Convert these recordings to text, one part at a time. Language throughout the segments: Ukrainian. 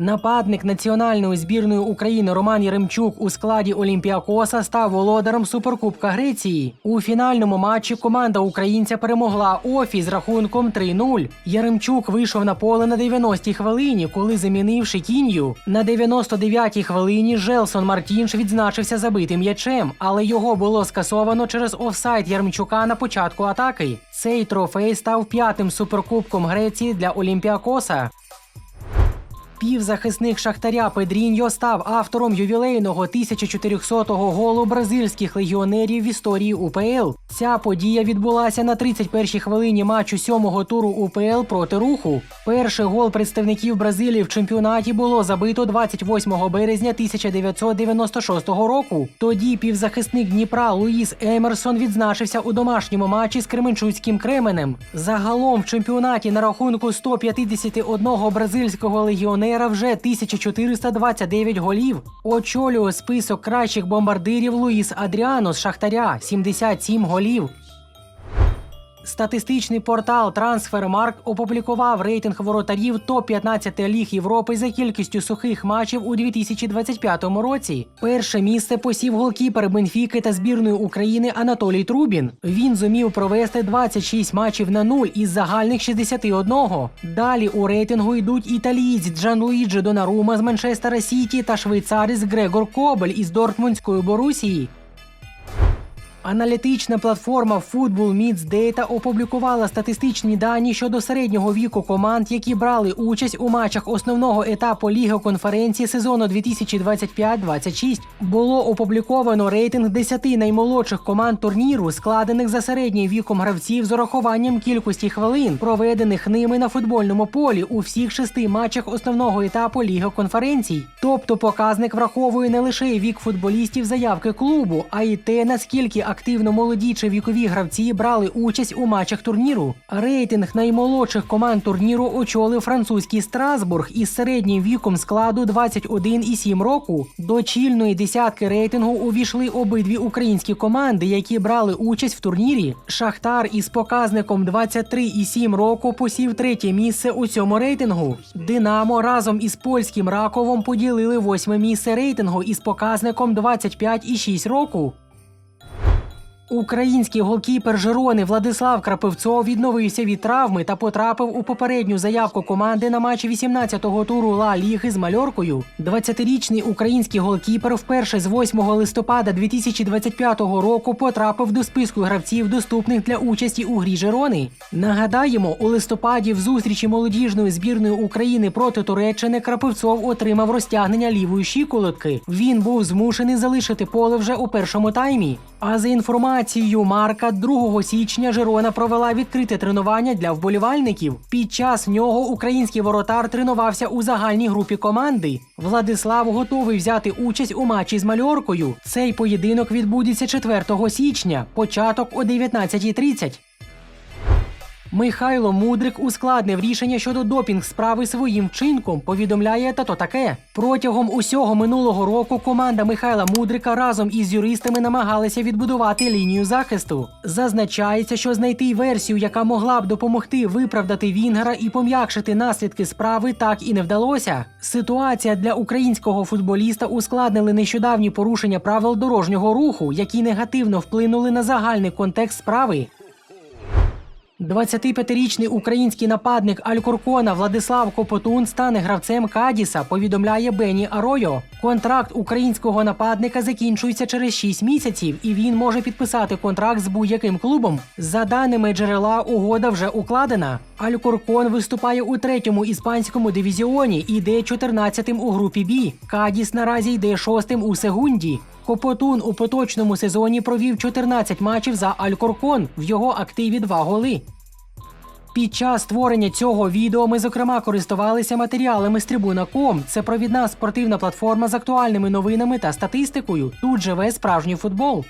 Нападник національної збірної України Роман Яремчук у складі Олімпіакоса став володарем Суперкубка Греції. У фінальному матчі команда українця перемогла Офі з рахунком 3-0. Яремчук вийшов на поле на 90-й хвилині, коли замінивши кінью. На 99-й хвилині Желсон Мартінш відзначився забитим м'ячем, але його було скасовано через офсайд Яремчука на початку атаки. Цей трофей став п'ятим суперкубком Греції для Олімпіакоса. Півзахисник Шахтаря Педріньо став автором ювілейного 1400-го голу бразильських легіонерів в історії УПЛ. Ця подія відбулася на 31-й хвилині матчу сьомого туру УПЛ проти руху. Перший гол представників Бразилії в чемпіонаті було забито 28 березня 1996 року. Тоді півзахисник Дніпра Луїс Емерсон відзначився у домашньому матчі з Кременчуцьким Кременем. Загалом в чемпіонаті на рахунку 151 бразильського легіонера вже 1429 голів. Очолює список кращих бомбардирів Луїс Адріано з Шахтаря 77 голів. Статистичний портал Transfermarkt опублікував рейтинг воротарів топ-15 ліг Європи за кількістю сухих матчів у 2025 році. Перше місце посів голкіпер Бенфіки та збірної України Анатолій Трубін. Він зумів провести 26 матчів на нуль із загальних 61. Далі у рейтингу йдуть італієць Джанлуїджі Донарума з Манчестера Сіті та швейцарець Грегор Кобель із Дортмундської Борусії. Аналітична платформа Football Meets Data опублікувала статистичні дані щодо середнього віку команд, які брали участь у матчах основного етапу Ліги конференції сезону 2025-26. Було опубліковано рейтинг 10 наймолодших команд турніру, складених за середнім віком гравців з урахуванням кількості хвилин, проведених ними на футбольному полі у всіх шести матчах основного етапу Ліги конференцій. Тобто показник враховує не лише вік футболістів заявки клубу, а й те, наскільки активно молоді чи вікові гравці брали участь у матчах турніру. Рейтинг наймолодших команд турніру очолив французький Страсбург із середнім віком складу 21,7 року. До чільної десятки рейтингу увійшли обидві українські команди, які брали участь в турнірі. Шахтар із показником 23,7 року посів третє місце у цьому рейтингу. Динамо разом із польським Раковом поділили восьме місце рейтингу із показником 25,6 року. Український голкіпер Жирони Владислав Крапивцов відновився від травми та потрапив у попередню заявку команди на матчі 18-го туру Ла Ліги з Мальоркою. 20-річний український голкіпер вперше з 8 листопада 2025 року потрапив до списку гравців, доступних для участі у грі Жирони. Нагадаємо, у листопаді в зустрічі молодіжної збірної України проти Туреччини Крапивцов отримав розтягнення лівої щиколотки. Він був змушений залишити поле вже у першому таймі. А за інформацією Марка, 2 січня Жирона провела відкрите тренування для вболівальників. Під час нього український воротар тренувався у загальній групі команди. Владислав готовий взяти участь у матчі з Мальоркою. Цей поєдинок відбудеться 4 січня, початок о 19.30. Михайло Мудрик ускладнив рішення щодо допінг справи своїм вчинком. Повідомляє тато таке. Протягом усього минулого року команда Михайла Мудрика разом із юристами намагалася відбудувати лінію захисту. Зазначається, що знайти версію, яка могла б допомогти виправдати Вінгера і пом'якшити наслідки справи, так і не вдалося. Ситуація для українського футболіста ускладнили нещодавні порушення правил дорожнього руху, які негативно вплинули на загальний контекст справи. 25-річний український нападник Алькоркона Владислав Копотун стане гравцем Кадіса, повідомляє Бені Аройо. Контракт українського нападника закінчується через 6 місяців, і він може підписати контракт з будь-яким клубом. За даними джерела, угода вже укладена. Алькоркон виступає у третьому іспанському дивізіоні і йде 14-тим у групі Бі. Кадіс наразі йде шостим у Сегунді. Копотун у поточному сезоні провів 14 матчів за Алькоркон. В його активі два голи. Під час створення цього відео ми, зокрема, користувалися матеріалами з Трибуна.ком. Це провідна спортивна платформа з актуальними новинами та статистикою. Тут живе справжній футбол.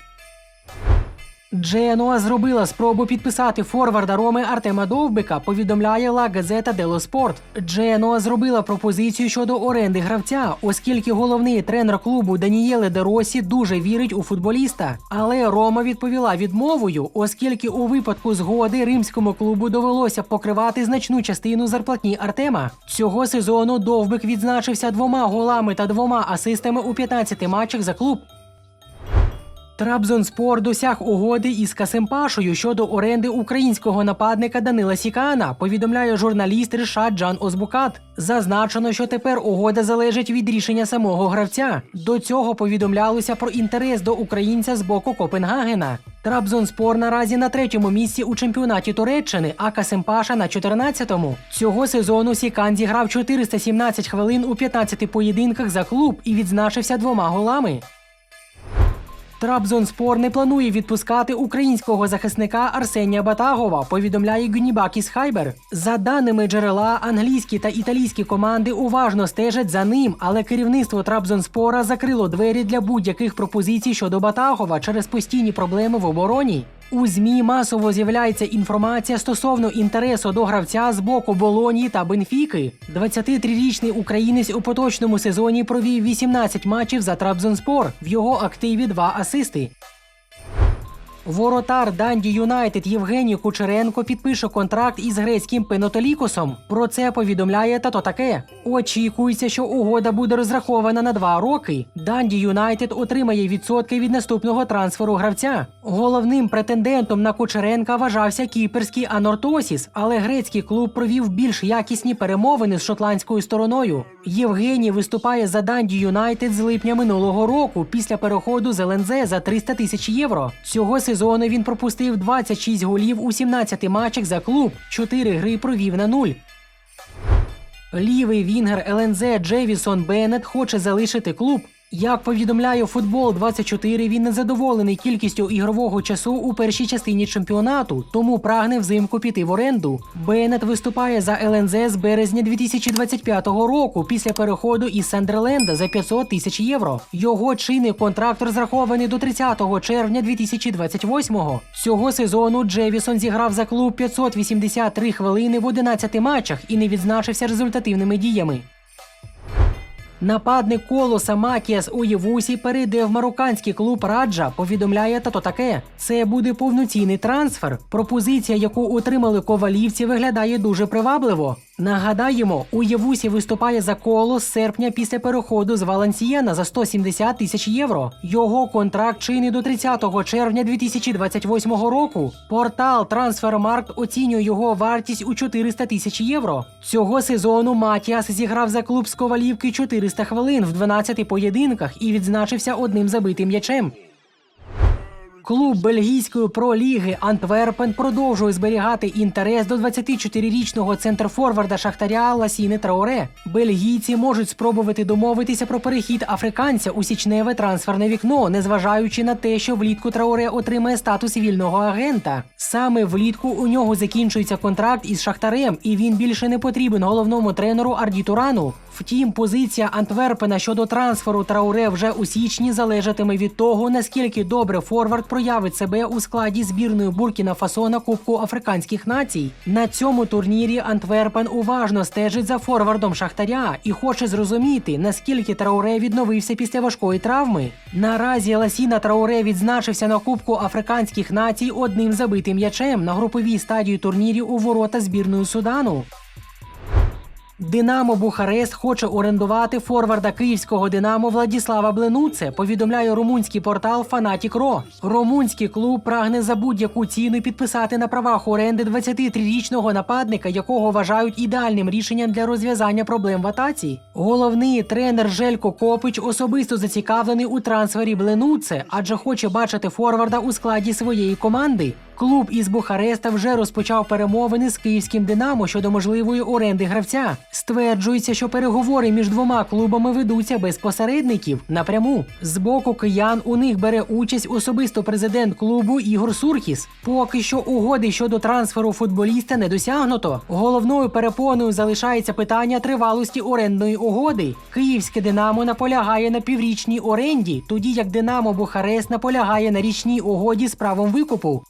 Дженуа зробила спробу підписати форварда Роми Артема Довбика, повідомляє Ла Газета Дело Спорт. Дженуа зробила пропозицію щодо оренди гравця, оскільки головний тренер клубу Данієле Де Росі дуже вірить у футболіста. Але Рома відповіла відмовою, оскільки у випадку згоди римському клубу довелося покривати значну частину зарплатні Артема. Цього сезону Довбик відзначився двома голами та двома асистами у 15 матчах за клуб. Трабзонспор досяг угоди із Касимпашою щодо оренди українського нападника Данила Сікана, повідомляє журналіст Ришат Джан Озбукат. Зазначено, що тепер угода залежить від рішення самого гравця. До цього повідомлялося про інтерес до українця з боку Копенгагена. Трабзонспор наразі на третьому місці у чемпіонаті Туреччини, а Касимпаша на 14-му. Цього сезону Сікан зіграв 417 хвилин у 15 поєдинках за клуб і відзначився двома голами. Трабзонспор не планує відпускати українського захисника Арсенія Батагова, повідомляє Гюнібакіс Хайбер. За даними джерела, англійські та італійські команди уважно стежать за ним, але керівництво Трабзонспора закрило двері для будь-яких пропозицій щодо Батагова через постійні проблеми в обороні. У ЗМІ масово з'являється інформація стосовно інтересу до гравця з боку Болонії та Бенфіки. 23-річний українець у поточному сезоні провів 18 матчів за Трабзонспор. В його активі два асисти. Воротар Данді Юнайтед Євгеній Кучеренко підпише контракт із грецьким Пенотолікосом. Про це повідомляє тато таке. Очікується, що угода буде розрахована на два роки. Данді Юнайтед отримає відсотки від наступного трансферу гравця. Головним претендентом на Кучеренка вважався кіперський Анортосіс, але грецький клуб провів більш якісні перемовини з шотландською стороною. Євгеній виступає за Данді Юнайтед з липня минулого року після переходу з ЛНЗ за 300 тисяч євро. Цього сезону він пропустив 26 голів у 17 матчах за клуб, 4 гри провів на нуль. Лівий вінгер ЛНЗ Джевісон Беннет хоче залишити клуб. Як повідомляє футбол 24 він незадоволений кількістю ігрового часу у першій частині чемпіонату, тому прагне взимку піти в оренду. Беннет виступає за ЛНЗ з березня 2025 року після переходу із Сандерленда за 500 тисяч євро. Його чинний контракт розрахований до 30 червня 2028-го. Цього сезону Джевісон зіграв за клуб 583 хвилини в 11 матчах і не відзначився результативними діями. Нападник колоса Макіас у Євусі перейде в марокканський клуб Раджа. Повідомляє тато таке. Це буде повноцінний трансфер. Пропозиція, яку отримали ковалівці, виглядає дуже привабливо. Нагадаємо, у Євусі виступає за коло з серпня після переходу з Валансієна за 170 тисяч євро. Його контракт чинний до 30 червня 2028 року. Портал Трансфермаркт оцінює його вартість у 400 тисяч євро. Цього сезону Матіас зіграв за клуб з Ковалівки 400 хвилин в 12 поєдинках і відзначився одним забитим м'ячем. Клуб бельгійської проліги Антверпен продовжує зберігати інтерес до 24-річного центрфорварда Шахтаря Ласіни Траоре. Бельгійці можуть спробувати домовитися про перехід африканця у січневе трансферне вікно, незважаючи на те, що влітку Траоре отримає статус вільного агента. Саме влітку у нього закінчується контракт із Шахтарем, і він більше не потрібен головному тренеру Арді Турану. Втім, позиція Антверпена щодо трансферу Трауре вже у січні залежатиме від того, наскільки добре форвард проявить себе у складі збірної Буркіна Фасо на Кубку африканських націй. На цьому турнірі Антверпен уважно стежить за форвардом Шахтаря і хоче зрозуміти, наскільки Трауре відновився після важкої травми. Наразі Ласіна Трауре відзначився на Кубку африканських націй одним забитим м'ячем на груповій стадії турнірів у ворота збірної Судану. Динамо Бухарест хоче орендувати форварда київського Динамо Владіслава Бленуце, повідомляє румунський портал Фанатік.ро. Румунський клуб прагне за будь-яку ціну підписати на правах оренди 23-річного нападника, якого вважають ідеальним рішенням для розв'язання проблем в атаці. Головний тренер Желько Копич особисто зацікавлений у трансфері Бленуце, адже хоче бачити форварда у складі своєї команди. Клуб із Бухареста вже розпочав перемовини з київським Динамо щодо можливої оренди гравця. Стверджується, що переговори між двома клубами ведуться без посередників напряму. З боку киян у них бере участь особисто президент клубу Ігор Сурхіс. Поки що угоди щодо трансферу футболіста не досягнуто. Головною перепоною залишається питання тривалості орендної угоди. Київське Динамо наполягає на піврічній оренді, тоді як Динамо Бухарест наполягає на річній угоді з правом викупу.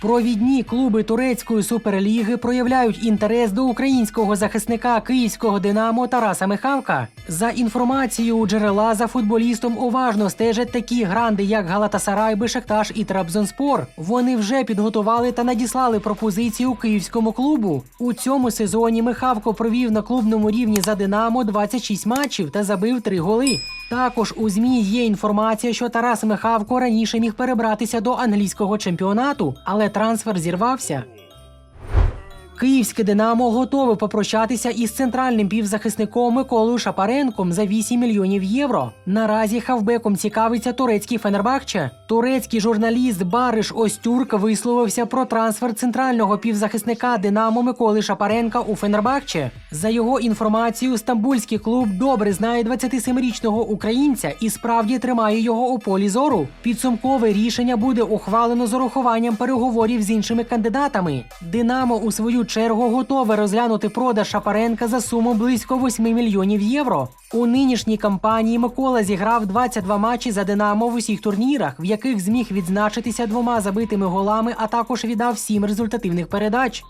Провідні клуби турецької суперліги проявляють інтерес до українського захисника київського Динамо Тараса Михавка. За інформацією джерела за футболістом уважно стежать такі гранди, як Галатасарай, Бешекташ і Трабзонспор. Вони вже підготували та надіслали пропозицію київському клубу. У цьому сезоні Михавко провів на клубному рівні за Динамо 26 матчів та забив 3 голи. Також у ЗМІ є інформація, що Тарас Михавко раніше міг перебратися до англійського чемпіонату, трансфер зірвався. Київське Динамо готове попрощатися із центральним півзахисником Миколою Шапаренком за 8 мільйонів євро. Наразі хавбеком цікавиться турецький Фенербахче. Турецький журналіст Бариш Остюрк висловився про трансфер центрального півзахисника Динамо Миколи Шапаренка у Фенербахче. За його інформацією, стамбульський клуб добре знає 27-річного українця і справді тримає його у полі зору. Підсумкове рішення буде ухвалено з урахуванням переговорів з іншими кандидатами. Динамо у свою чергу готове розглянути продаж Шапаренка за суму близько 8 мільйонів євро. У нинішній кампанії Микола зіграв 22 матчі за Динамо в усіх турнірах, в яких зміг відзначитися двома забитими голами, а також віддав сім результативних передач.